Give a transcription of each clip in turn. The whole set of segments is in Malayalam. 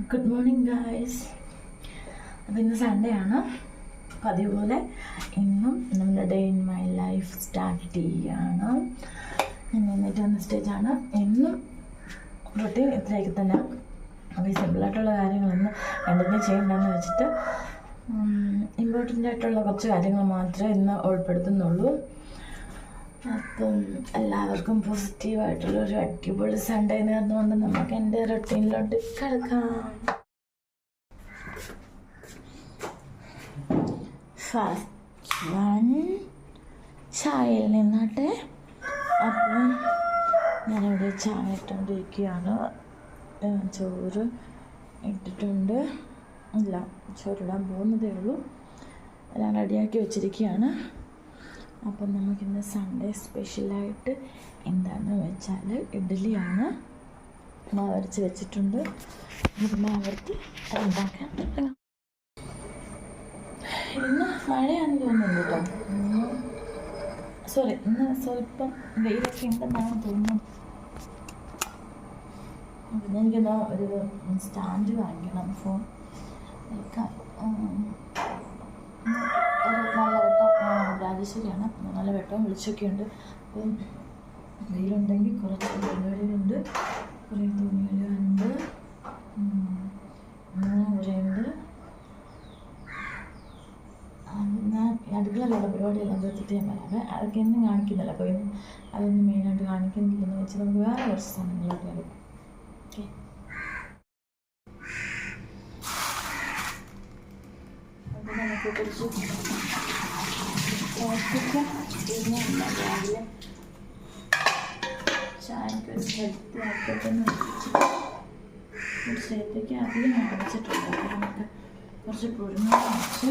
ഗുഡ് മോർണിംഗ് ഗായ്സ് അപ്പോൾ ഇന്ന് സൺഡേ ആണ്. പതിവ് പോലെ ഇന്നും നമ്മുടെ day in my life start ചെയ്യുകയാണ് ഞാൻ എന്നിട്ട് വന്ന സ്റ്റേജാണ് എന്നും റൊട്ടീൻ ഇത്രയൊക്കെ തന്നെ. അപ്പോൾ ഈ സിമ്പിളായിട്ടുള്ള കാര്യങ്ങളൊന്നും എന്തെങ്കിലും ചെയ്യണ്ടെന്ന് വെച്ചിട്ട് ഇമ്പോർട്ടന്റ് ആയിട്ടുള്ള കുറച്ച് കാര്യങ്ങൾ മാത്രമേ ഇന്ന് ഉൾപ്പെടുത്തുന്നുള്ളൂ. അപ്പം എല്ലാവർക്കും പോസിറ്റീവായിട്ടുള്ള ഒരു അടിപൊളി സൺഡേ നേർന്നുകൊണ്ട് നമുക്ക് എന്റെ റൊട്ടീനിലോട്ട് കിടക്കാം. ഫസ്റ്റ് വൺ ചായയിൽ നിന്നാട്ടെ. അപ്പം ഞാനിവിടെ ചായ ഇട്ടുകൊണ്ടിരിക്കുകയാണ്. ചോറ് ഇട്ടിട്ടുണ്ട്. ഇല്ല ചോറിടാൻ പോകുന്നതേ ഉള്ളൂ. എല്ലാം റെഡിയാക്കി വെച്ചിരിക്കുകയാണ്. അപ്പം നമുക്കിന്ന് സൺഡേ സ്പെഷ്യലായിട്ട് എന്താണെന്ന് വെച്ചാൽ ഇഡ്ഡലിയാണ് മാവരച്ച് വെച്ചിട്ടുണ്ട്. മാവരത്തി ഉണ്ടാക്കാൻ തുടങ്ങാം ഇന്ന് മഴയാണെന്ന് തോന്നുന്നു കേട്ടോ. സോറി ഇന്ന് സ്വല്പം വെയിലൊക്കെ ഉണ്ടെന്നാണ് തോന്നുന്നത്. പിന്നെ എനിക്കെന്താ ഒരു സ്റ്റാൻഡ് വാങ്ങിക്കണം ഫോൺ. ഒരു നല്ല വെട്ടം രാജേശ്വരിയാണ്. നല്ല വെട്ടവും വിളിച്ചൊക്കെയുണ്ട് അപ്പം വെയിലുണ്ടെങ്കിൽ കുറച്ച് പരിപാടികളുണ്ട് കുറേ തുണികളുണ്ട് കുറേയുണ്ട് ഞാൻ അടുക്കളയിലുള്ള പരിപാടിയെല്ലാം തീർത്തിട്ട് ഞാൻ പറയാം. അതൊക്കെ എന്നും കാണിക്കുന്നില്ല. അപ്പോൾ ഇന്ന് അതൊന്നും മെയിനായിട്ട് കാണിക്കുന്നില്ലെന്ന് വെച്ചാൽ നമുക്ക് വേറെ കുറച്ച് സാധനങ്ങളൊക്കെ വരും ഓക്കെ. നമുക്ക് കുറച്ച് ഏത്തക്ക പിന്നെ രാവിലെ ചായക്ക് ഒരു ഹെൽത്തി ആക്കട്ടെന്ന് ഒരു ഏത്തക്ക അധികം അടച്ചിട്ടുണ്ട് നമുക്ക് കുറച്ച് പുഴുങ്ങ വെച്ച്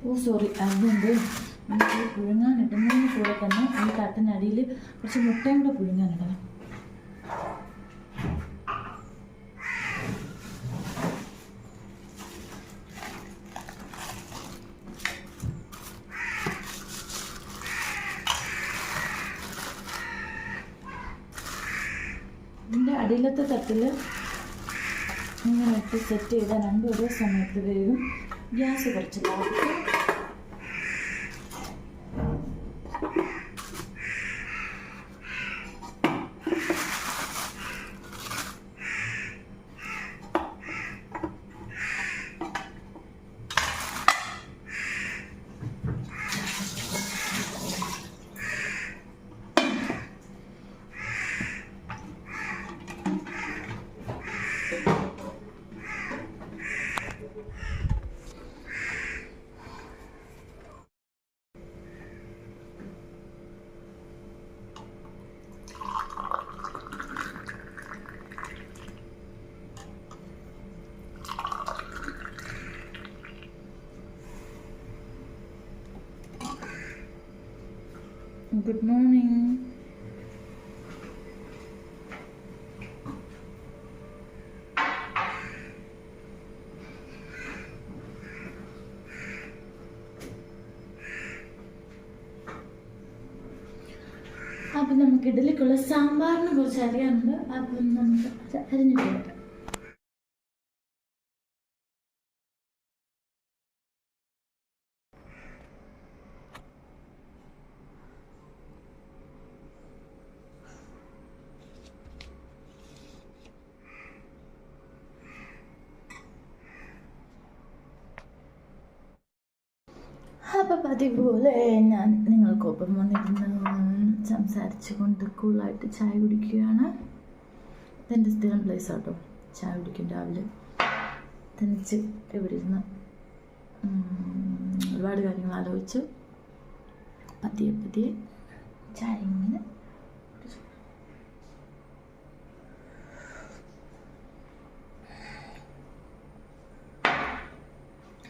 ഓ സോറി അതുകൊണ്ട് നമുക്ക് പുഴുങ്ങാൻ ഇടുന്നതിന് കൂടെ തന്നെ ഈ തട്ടിനടിയിൽ കുറച്ച് മുട്ടയും കൂടെ പുഴുങ്ങാൻ ഇടണം ഇതിന്റെ അടിയിലത്തെ തട്ടിൽ ഇങ്ങനെ ഇട്ട് സെറ്റ് ചെയ്താൽ രണ്ടും ഒരേ സമയത്ത് വേഗം ഗ്യാസ് കുറച്ച് ലാഭിക്കും ഗുഡ് മോർണിംഗ് അപ്പം നമുക്ക് ഇഡലിക്കുള്ള സാമ്പാറിനെ കുറിച്ച് അറിയാനുണ്ട്. അപ്പം നമുക്ക് അത് അരിഞ്ഞിട്ട് പതിപോലെ ഞാൻ നിങ്ങൾക്കൊപ്പം വന്നിരുന്ന് സംസാരിച്ചു കൊണ്ട് കൂളായിട്ട് ചായ കുടിക്കുകയാണ്. ഇതെന്റെ സ്ഥിരം പ്ലേസ് ആട്ടോ. ചായ കുടിക്കും രാവിലെ. തനിച്ച് ഇവിടെ ഇരുന്ന്? ഒരുപാട് കാര്യങ്ങൾ ആലോചിച്ച്. പതിയെ പതിയെ ചായ ഇങ്ങനെ.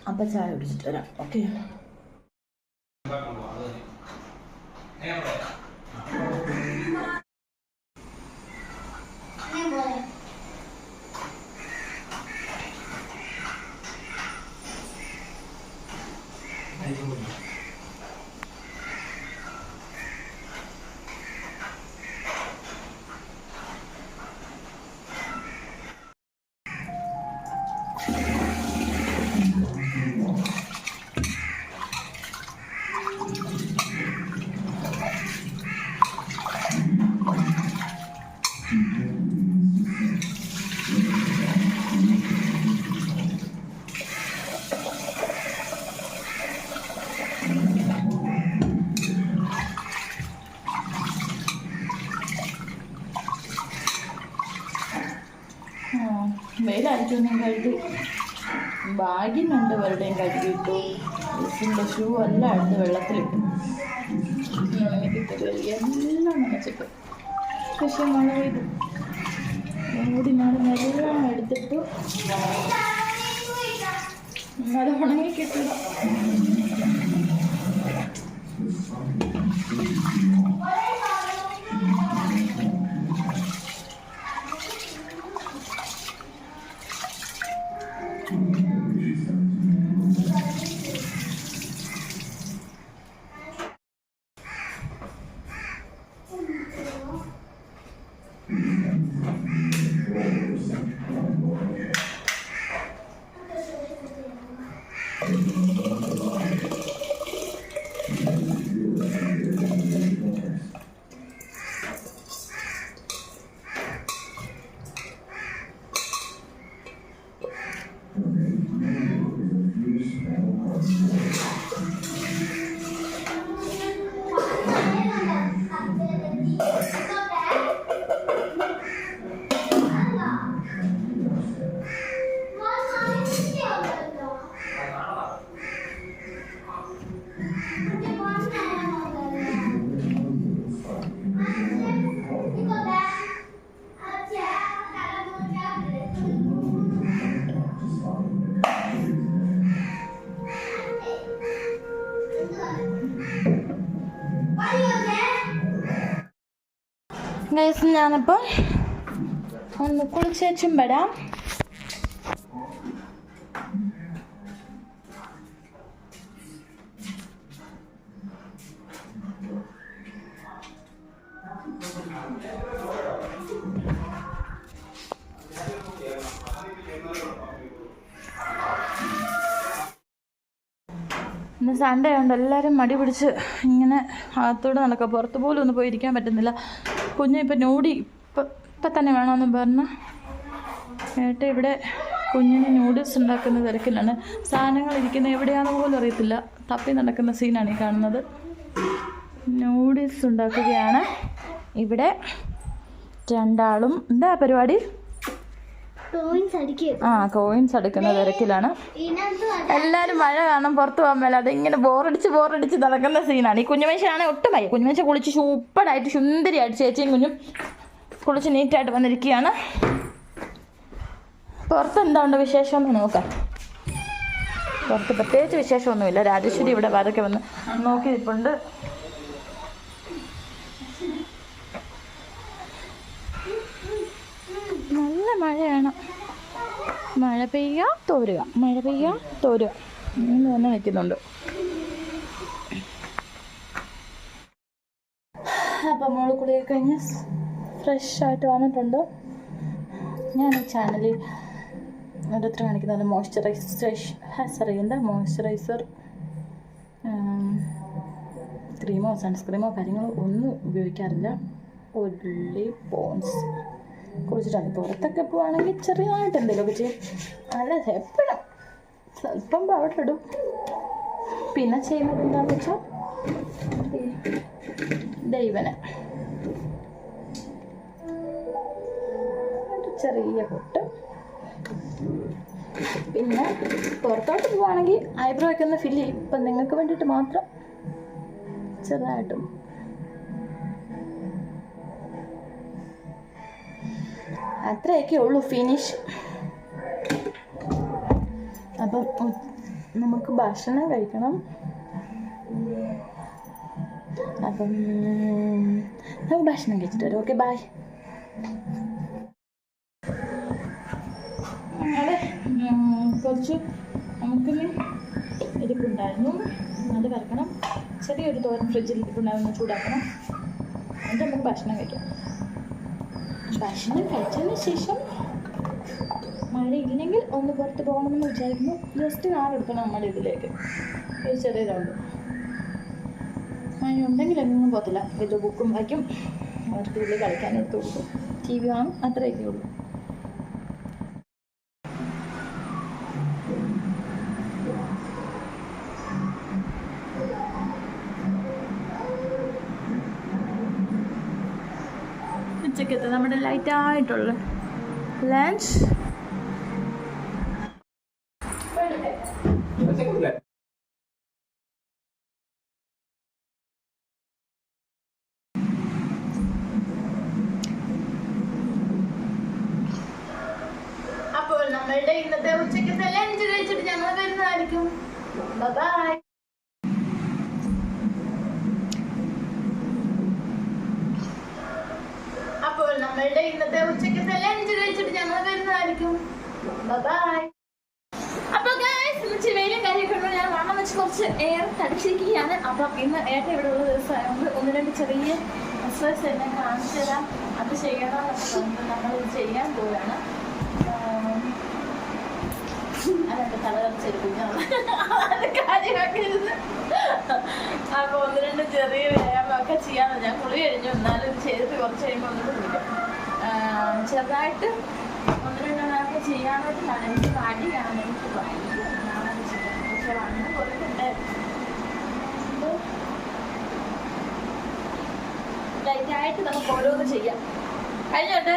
അപ്പം ചായ കുടിച്ചിട്ട് വരാം. ഓക്കെ വെയിലായിരിക്കും കഴുകി ബാഗിനുണ്ട് വെറുതെയും കഴുകിയിട്ടു ഡ്രസ്സിന്റെ ഷൂ എല്ലാം എടുത്ത് വെള്ളത്തിലിട്ടു. ഉണങ്ങിക്കിട്ടത് എല്ലാം നനച്ചിട്ടു. പക്ഷെ മഴ പെയ്തു. മൂടി നടന്നെല്ലാം എടുത്തിട്ട്. അത് ഉണങ്ങിക്കിട്ടില്ല ഗൈസ് ഞാനിപ്പോൾ ഒന്ന് കുളിച്ചേച്ചും വരാം ഇന്ന് സൺഡേ ഉണ്ട് എല്ലാവരും മടി പിടിച്ച് ഇങ്ങനെ അകത്തോടെ നടക്കുക പുറത്ത് പോലും ഒന്ന് പോയിരിക്കാൻ പറ്റുന്നില്ല. കുഞ്ഞ് ഇപ്പം നൂടി ഇപ്പം ഇപ്പം തന്നെ വേണമെന്ന് പറഞ്ഞ ഏട്ട ഇവിടെ കുഞ്ഞിന് നൂഡിൽസ് ഉണ്ടാക്കുന്ന തിരക്കിലാണ്. സാധനങ്ങൾ ഇരിക്കുന്ന എവിടെയാണെന്ന് പോലും അറിയത്തില്ല. തപ്പി നടക്കുന്ന സീനാണ് ഈ കാണുന്നത്. നൂഡിൽസ് ഉണ്ടാക്കുകയാണ്. ഇവിടെ രണ്ടാളും എന്താ പരിപാടി? ആ കോയിൻസ് അടുക്കുന്ന തിരക്കിലാണ്. എല്ലാരും മഴ കാണാൻ പുറത്തു പോകാൻ മേലെ. അതിങ്ങനെ ബോറടിച്ച് ബോറടിച്ച് നടക്കുന്ന സീനാണ് ഈ കുഞ്ഞുമനുഷ്യനാണ് ഒട്ടും വയ്യ കുഞ്ഞുമനുഷ്യ കുളിച്ച് സൂപ്പറായിട്ട് സുന്ദരിയായിട്ട് ചേച്ചിയും കുഞ്ഞും കുളിച്ച് നീറ്റായിട്ട് വന്നിരിക്കുകയാണ്. പുറത്ത് എന്തുണ്ട് വിശേഷം? എന്ന് നോക്കാം. പുറത്ത് പ്രത്യേകിച്ച് വിശേഷമൊന്നുമില്ല. രാജേശ്വരി ഇവിടെ വരൊക്കെ വന്ന് നോക്കി നിൽപ്പുണ്ട് നല്ല മഴയാണ്. മഴ പെയ്യ തോരുക. മഴ പെയ്യ തോരുക. ഇങ്ങനെ തന്നെ നിൽക്കുന്നുണ്ട്. അപ്പം മോൾ കുളിയൊക്കെ കഴിഞ്ഞ് ഫ്രഷ് ആയിട്ട് വന്നിട്ടുണ്ട്. ഞാൻ ഈ ചാനലിൽ ഓരോരുത്തർ കാണിക്കുന്നത് മോയ്സ്ചറൈസേഷൻ എന്താ മോയ്സ്ചറൈസർ ക്രീമോ സൺസ്ക്രീമോ കാര്യങ്ങളോ ഒന്നും ഉപയോഗിക്കാറില്ല. ഒല്ലി പോൺസ് കുളിച്ചിട്ടാണ്. പുറത്തൊക്കെ പോവാണെങ്കിൽ ചെറിയതായിട്ട് എന്തെങ്കിലുമൊക്കെ ചെയ്യും. അല്ല എപ്പോഴും? സ്വല്പം പൗഡർ ഇടും പിന്നെ ചെയ്യുന്നത് എന്താണെന്ന് വെച്ചാൽ ദൈവന്. ചെറിയ പൊട്ട്. പിന്നെ പുറത്തോട്ട് പോവുകയാണെങ്കിൽ ഐബ്രോ ഒക്കെ ഒന്ന് ഫില്ല് ചെയ്യും. ഇപ്പം നിങ്ങൾക്ക് വേണ്ടിയിട്ട് മാത്രം ചെറുതായിട്ടും അത്രയൊക്കെ ഉള്ളൂ ഫിനിഷ് അപ്പം നമുക്ക് ഭക്ഷണം കഴിക്കണം. അപ്പം നമുക്ക് ഭക്ഷണം കഴിച്ചിട്ട് വരാം. ഓക്കെ ബായ് കുറച്ച് നമുക്കിന്ന് ഇരിപ്പുണ്ടായിരുന്നു. അത് കറക്കണം ചെറിയൊരു തോരൻ ഫ്രിഡ്ജിൽ ഇരിപ്പുണ്ടായിരുന്നു. ചൂടാക്കണം. എന്നിട്ട് നമുക്ക് ഭക്ഷണം കഴിക്കാം. ഭക്ഷണം കഴിച്ചതിന് ശേഷം മഴ ഇല്ലെങ്കിൽ ഒന്ന് പുറത്ത് പോകണമെന്ന് വിചാരിക്കുന്നു. ജസ്റ്റ് കാർ എടുക്കണം നമ്മുടെ ഇതിലേക്ക്. ഒരു ചെറിയ മഴ ഉണ്ടെങ്കിൽ എങ്ങും പോകത്തില്ല. ഇത് ബുക്കും വായിക്കും. അവർക്ക് ഇതിൽ കളിക്കാൻ എടുത്തു കൊടുക്കും. ടി വി കാണും. അത്രയൊക്കെ ഉള്ളൂ. ഉച്ചക്കത്തെ ആയിട്ടുള്ള ലഞ്ച് അപ്പോൾ നമ്മളുടെ ഇന്നത്തെ ഉച്ചക്കത്തെ ലഞ്ച് കഴിച്ചിട്ട് ഞങ്ങൾ വരുന്നതായിരിക്കും. ബൈ അപ്പോൾ നമ്മളുടെ ഇന്നത്തെ ഉച്ചക്കത്തെ ലഞ്ച് കഴിച്ചിട്ട് ഞങ്ങൾ വരുന്നതായിരിക്കും ബൈ അപ്പൊ ചിവയിലും കാര്യമൊക്കെ ഞാൻ വണ്ണം വെച്ച് കുറച്ച് എയർ തടിച്ചിരിക്കുകയാണ്. അപ്പം ഇന്ന് ഏട്ട ഇവിടെ ഉള്ള ദിവസമായതുകൊണ്ട് ഒന്ന് രണ്ട് ചെറിയ എക്സസൈസ് എന്നെ കാണിച്ചു തരാം. അത് ചെയ്യണം നമ്മൾ ഇത് ചെയ്യാൻ പോവുകയാണ്. ആം, അതെന്റെ തലകറിച്ചെടുപ്പിക്കാണ് അത് കാര്യമാക്കരുത്. അപ്പൊ ഒന്ന് രണ്ട് ചെറിയ വ്യായാമമൊക്കെ ചെയ്യാന്ന് ഞാൻ കുളി കഴിഞ്ഞു. എന്നാലും ചെയ്തിട്ട് കുറച്ച് കഴിയുമ്പോൾ ചെറുതായിട്ട് ഒന്ന് രണ്ടെണ്ണമൊക്കെ ചെയ്യാനായിട്ടാണ് എനിക്ക് മടിയാണ് എനിക്ക് ഭയങ്കര ചെയ്യാൻ. പക്ഷെ വണ്ണം കുറയ്ക്കണ്ടേ ലൈറ്റായിട്ട് നമുക്ക് ഓരോന്ന് ചെയ്യാം. കഴിഞ്ഞോട്ടെ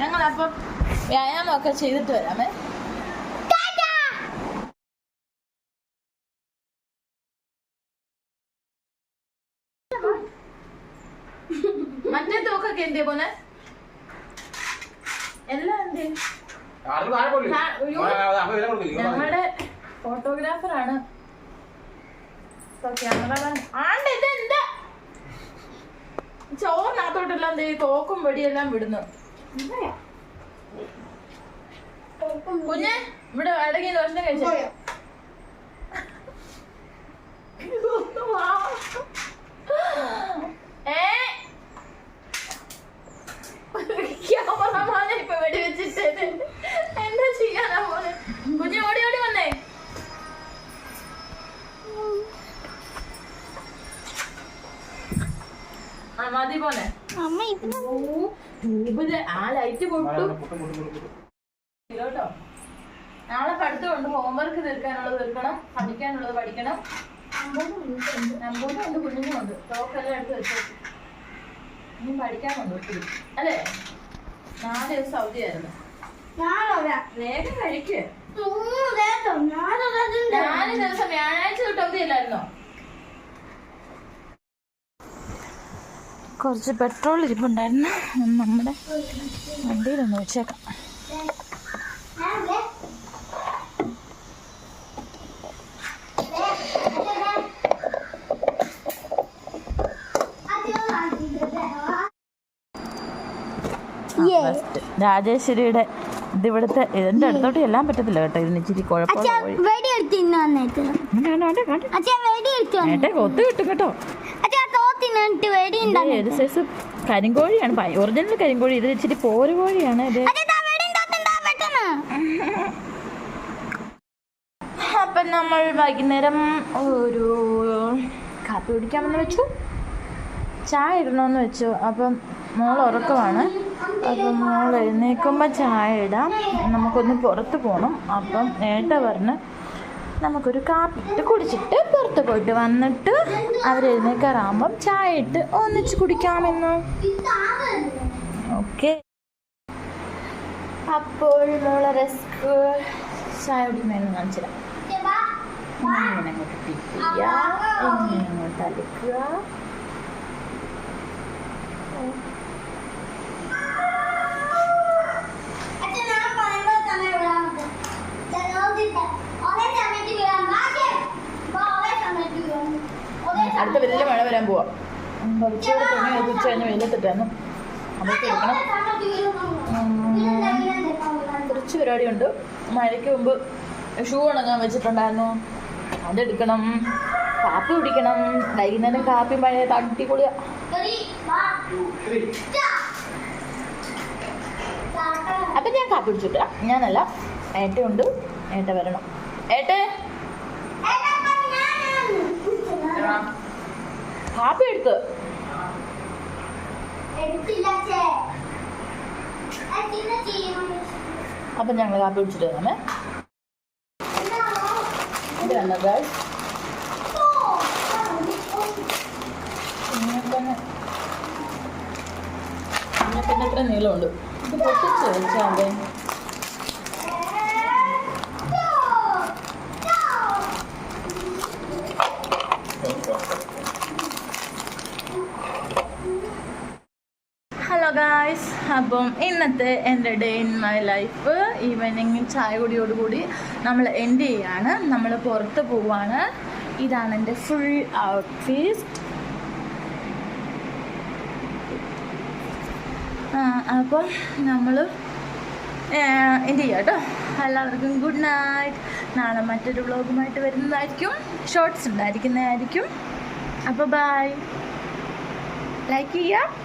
ഞങ്ങളപ്പം വ്യായാമമൊക്കെ ചെയ്തിട്ട് വരാമേ. മറ്റേ തോക്കൊക്കെ എന്തേ പോന്നെ എല്ലാം എന്തിയാ ഞങ്ങളുടെ ഫോട്ടോഗ്രാഫറാണ് ആണ്ട് ഇത് എന്താ ചോറിനകത്തോട്ടെല്ലാം എന്ത് തോക്കും വെടിയെല്ലാം വിടുന്നു. കുഞ്ഞ് ഇവിടെ അടങ്ങി ദോഷം കഴിച്ചോ? ഏ? ക്യാമറമാനെ ഇപ്പൊ വെടിവെച്ചിട്ടേ ചെയ്യാനാ മോനെ? കുഞ്ഞ് ഓടി ഓടി വന്നേ. ആ മതി പോലെ അമ്മ ഇതിന് ട്യൂബിൽ ആ ലൈറ്റ് പൊട്ടു. കേട്ടോ നാളെ പഠിത്തമുണ്ട് ഹോംവർക്ക് തീർക്കാനുള്ളത് തീർക്കണം. പഠിക്കാനുള്ളത് പഠിക്കണം. നമ്പൂരും ഉണ്ട്. കുഞ്ഞിനും ഉണ്ട് ടോക്കെല്ലാം എടുത്ത് വെച്ചു. ഇനി പഠിക്കാനുണ്ട് ഒത്തിരി. അല്ലേ? നാല് ദിവസം അവധിയായിരുന്നു. വേഗം കഴിക്ക്. നാല് ദിവസം വ്യാഴാഴ്ച തൊട്ട് അവധിയല്ലായിരുന്നോ കുറച്ച് പെട്രോൾ ഇരിപ്പുണ്ടായിരുന്നു. നമ്മുടെ വണ്ടിയിലൊന്ന് വെച്ചേക്കാം. രാജേശ്വരിയുടെ ഇതിവിടുത്തെ എന്റെ അടുത്തോട്ട് എല്ലാം പറ്റത്തില്ല കേട്ടോ. ഇതിന് ഇച്ചിരി കൊത്ത് കിട്ടും കേട്ടോ. സൈസ് കരിങ്കോഴിയാണ്? ഒറിജിനൽ കരിങ്കോഴി. ഇത് ഇച്ചിരി പോര് കോഴിയാണ് ഇത്. അപ്പം നമ്മൾ വൈകുന്നേരം ഒരു കാപ്പി കുടിക്കാമെന്ന് വെച്ചു. ചായ ഇടണമെന്ന് വെച്ചു. അപ്പം മോൾ ഉറക്കമാണ്. അപ്പം മോൾ എഴുന്നേൽക്കുമ്പോൾ ചായ ഇടാം. നമുക്കൊന്ന് പുറത്ത് പോകണം അപ്പം ഏട്ട പറഞ്ഞ് നമുക്കൊരു കാപ്പിട്ട് കുടിച്ചിട്ട് പുറത്ത് പോയിട്ട് വന്നിട്ട് അവരെഴുന്നേക്കാറാകുമ്പം ചായ ഇട്ട് ഒന്നിച്ച് കുടിക്കാമെന്ന്. ഓക്കെ. അപ്പോൾ മോളെ റെസ്ക് ചായ കുടിക്കുന്നതിന് കാണിച്ചില്ല ഇങ്ങനെ അങ്ങോട്ട് തിരിക്കുക. ഇങ്ങനെ അങ്ങോട്ട് അലക്കുക. അടുത്ത വലിയ മഴ വരാൻ പോവാ. കുറച്ചുകൂടെ തുണി പരിപാടി കഴിഞ്ഞ് വെയിലത്തിട്ടായിരുന്നു അതൊക്കെ എടുക്കണം കുറച്ച് പരിപാടിയുണ്ട്. മഴയ്ക്ക് മുമ്പ് ഷൂ ഉണങ്ങാൻ വെച്ചിട്ടുണ്ടായിരുന്നു. അതെടുക്കണം കാപ്പി കുടിക്കണം. വൈകുന്നേരം കാപ്പി മഴ ഞാൻ കാപ്പി കുടിച്ചിട്ടില്ല ഞാനല്ല ഏട്ടയുണ്ട് ഏട്ട വരണം. ഏട്ടേ? കാപ്പി എടുത്ത്. അപ്പൊ ഞങ്ങൾ കാപ്പി കുടിച്ചിട്ട് വരാമേ ഇതാണ് ഗൈസ് പിന്നെ പിന്നെ എത്ര നീളമുണ്ട്. ഇത് പൊട്ടിച്ച് വെച്ചാൽ ഹലോ ഗായ്സ് അപ്പം ഇന്നത്തെ എന്റെ day in my life evening ചായ കുടിയോടുകൂടി നമ്മൾ എൻഡ് ചെയ്യാണ്. നമ്മൾ പുറത്ത് പോവാണ്. ഇതാണ് എന്റെ ഫുൾ ഔട്ട്ഫിറ്റ് അപ്പോൾ നമ്മൾ എന്ത് ചെയ്യാം കേട്ടോ. എല്ലാവർക്കും ഗുഡ് നൈറ്റ് നാളെ മറ്റൊരു വ്ളോഗുമായിട്ട് വരുന്നതായിരിക്കും. ഷോർട്സ് ഉണ്ടായിരിക്കുന്നതായിരിക്കും. അപ്പോൾ ബൈ ലൈക്ക് ചെയ്യുക.